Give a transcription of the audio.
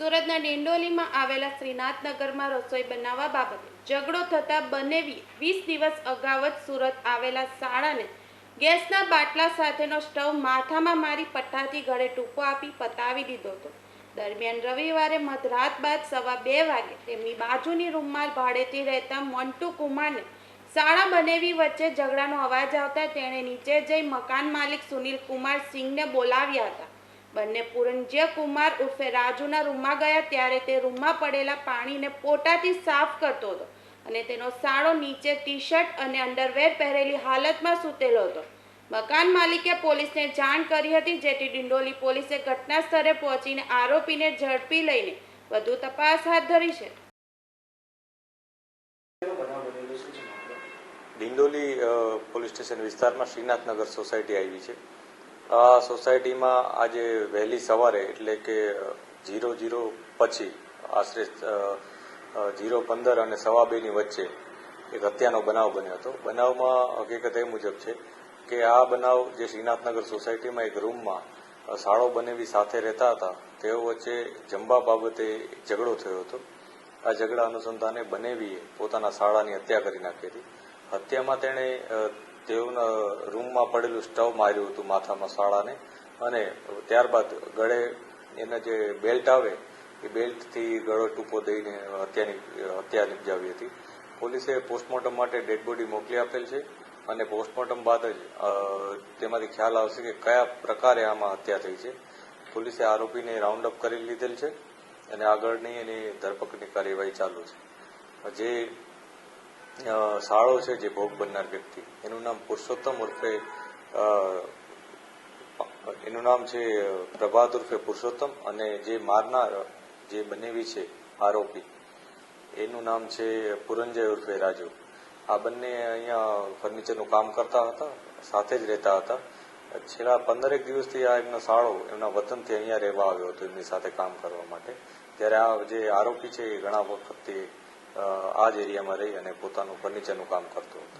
સુરતના ડિંડોલીમાં આવેલા શ્રીનાથનગરમાં રસોઈ બનાવવા બાબતે ઝઘડો થતાં બંને વીસ દિવસ અગાઉ જ સુરત આવેલા શાળાને ગેસના બાટલા સાથેનો સ્ટવ માથામાં મારી પટ્ટાથી ગળે ટૂંકો આપી પતાવી દીધો હતો. દરમિયાન રવિવારે મધરાત બાદ સવા બે વાગે તેમની બાજુની રૂમમાં ભાડેથી રહેતા મોન્ટુ કુમારને શાળા બનેવી વચ્ચે ઝઘડાનો અવાજ આવતા તેણે નીચે જઈ મકાન માલિક સુનિલ કુમાર સિંહને બોલાવ્યા હતા. બંને પુરંજ્ય કુમાર ઉર્ફે રાજુના રૂમમાં ગયા ત્યારે તે રૂમમાં પડેલા પાણીને પોટાથી સાફ કરતો હતો અને તેનો સાળો નીચે ટી શર્ટ અને અંડરવેર પહેરેલી હાલતમાં સૂતેલો હતો. મકાન માલિકે પોલીસને જાણ કરી હતી, જેથી ડિંડોલી પોલીસે ઘટના સ્થળે પહોંચીને આરોપીને ઝડપી લઈને વધુ તપાસ હાથ ધરી છે. ડિંડોલી પોલીસ સ્ટેશન વિસ્તારમાં શ્રીનાથનગર સોસાયટી આવી છે. આ સોસાયટીમાં આજે વહેલી સવારે, એટલે કે જીરો જીરો પછી, આશરે જીરો પંદર અને સવા બેની વચ્ચે એક હત્યાનો બનાવ બન્યો હતો. બનાવમાં હકીકત એ મુજબ છે કે આ બનાવ જે શ્રીનાથનગર સોસાયટીમાં એક રૂમમાં શાળો બનેવી સાથે રહેતા હતા, તેઓ વચ્ચે જમવા બાબતે ઝઘડો થયો હતો. આ ઝઘડા અનુસંધાને બનેવીએ પોતાના શાળાની હત્યા કરી નાખી હતી. હત્યામાં તેણે તેઓના રૂમમાં પડેલું સ્ટવ માર્યું હતું માથામાં શાળાને. અને ત્યારબાદ ગળે એના જે બેલ્ટ આવે, એ બેલ્ટથી ગળો ટૂંકો દઈને હત્યાની, હત્યા નિપજાવી હતી. પોલીસે પોસ્ટમોર્ટમ માટે ડેડ બોડી મોકલી આપેલ છે અને પોસ્ટમોર્ટમ બાદ જ તેમાંથી ખ્યાલ આવશે કે કયા પ્રકારે આમાં હત્યા થઈ છે. પોલીસે આરોપીને રાઉન્ડ અપ કરી લીધેલ છે અને આગળની એની ધરપકડની કાર્યવાહી ચાલુ છે. જે શાળો છે જે ભોગ બનનાર વ્યક્તિ. એનું નામ પુરુષોત્તમ ઉર્ફે એનું નામ છે પ્રભાત ઉર્ફે પુરુષોત્તમ અને જે મારનાર, જે બનેવી છે આરોપી, એનું નામ છે પુરંજય ઉર્ફે રાજુ. આ બંને અહીંયા ફર્નિચરનું કામ કરતા હતા, સાથે જ રહેતા હતા. છેલ્લા પંદરેક દિવસથી આ એમનો શાળો એમના વતનથી અહીંયા રહેવા આવ્યો હતો, એમની સાથે કામ કરવા માટે. ત્યારે આ જે આરોપી છે એ ઘણા વખતથી આ જ એરિયામાં રહી અને પોતાનું ફર્નિચરનું કામ કરતો હતો.